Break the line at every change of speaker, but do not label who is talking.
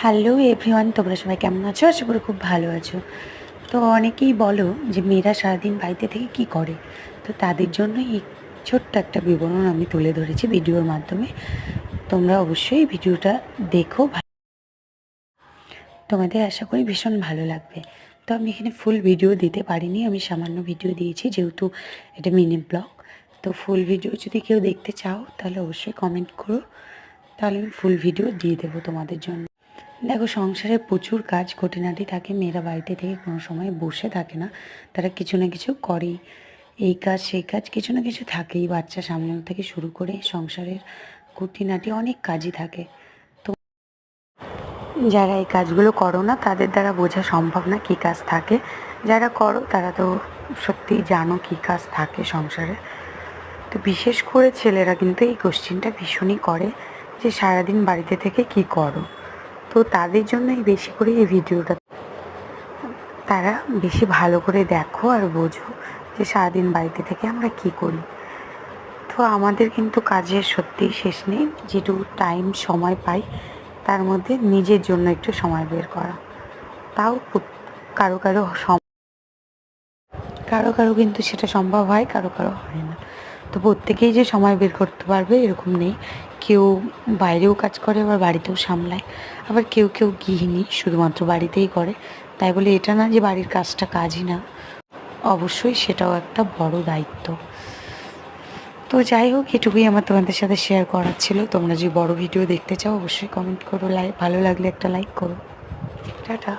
Hello everyone তোমরা সবাই কেমন আছো? আশা করি খুব ভালো আছো। তো অনেকেই বলো যে মেয়েরা সারাদিন বাড়িতে থেকে কি করে? তো তাদের জন্য এই ছোট্ট একটা বিবরণ আমি তুলে ধরেছি ভিডিওর মাধ্যমে। তোমরা অবশ্যই ভিডিওটা দেখো। তোমাদের আশা করি ভীষণ ভালো লাগবে। তো আমি এখানে ফুল ভিডিও দিতে পারিনি, আমি সামান্য ভিডিও দিয়েছি যেহেতু এটা মিনি ব্লগ তো ফুল ভিডিও যদি কেউ দেখতে চাও, তাহলে অবশ্যই কমেন্ট করো। তাহলে আমি ফুল ভিডিও দিয়ে দেবো তোমাদের জন্য। দেখো, সংসারে প্রচুর কাজ, খুঁটিনাটি থাকে, মেয়েরা বাড়িতে থেকে কোনো সময় বসে থাকে না। তারা কিছু না কিছু করেই। এই কাজ, সেই কাজ কিছু না কিছু থাকেই। বাচ্চা সামলানো থেকে শুরু করে সংসারের খুঁটিনাটি অনেক কাজই থাকে। তো যারা এই কাজগুলো করো না, তাদের দ্বারা বোঝা সম্ভব না কী কাজ থাকে। যারা করো, তারা তো সত্যিই জানো কী কাজ থাকে সংসারে। তো বিশেষ করে ছেলেরা কিন্তু এই কোশ্চেনটা ভীষণই করে যে সারাদিন বাড়িতে থেকে কি করো? তো তাদের জন্যই বেশি করে এই ভিডিওটা। তারা বেশি ভালো করে দেখো আর বোঝো যে সারাদিন বাড়িতে থেকে আমরা কি করি। তো আমাদের কিন্তু কাজের সত্যিই শেষ নেই যেটুকু টাইম সময় পাই, তার মধ্যে নিজের জন্য একটু সময় বের করা। তাও কারও কারও কারও কারও কিন্তু সেটা সম্ভব হয়, কারও কারও হয় না। তো প্রত্যেকেই যে সময় বের করতে পারবে এরকম নেই। কেউ বাইরেও কাজ করে, আবার বাড়িতেও সামলায়। আবার কেউ কেউ গৃহিণী শুধুমাত্র বাড়িতেই করে। তাই বলে এটা না যে বাড়ির কাজটা কাজই না। অবশ্যই সেটাও একটা বড় দায়িত্ব। তো যাই হোক, এটুকুই আমার তোমাদের সাথে শেয়ার করার ছিল। তোমরা যদি বড় ভিডিও দেখতে চাও, অবশ্যই কমেন্ট করো। লাইক ভালো লাগলে একটা লাইক করো। টাটা।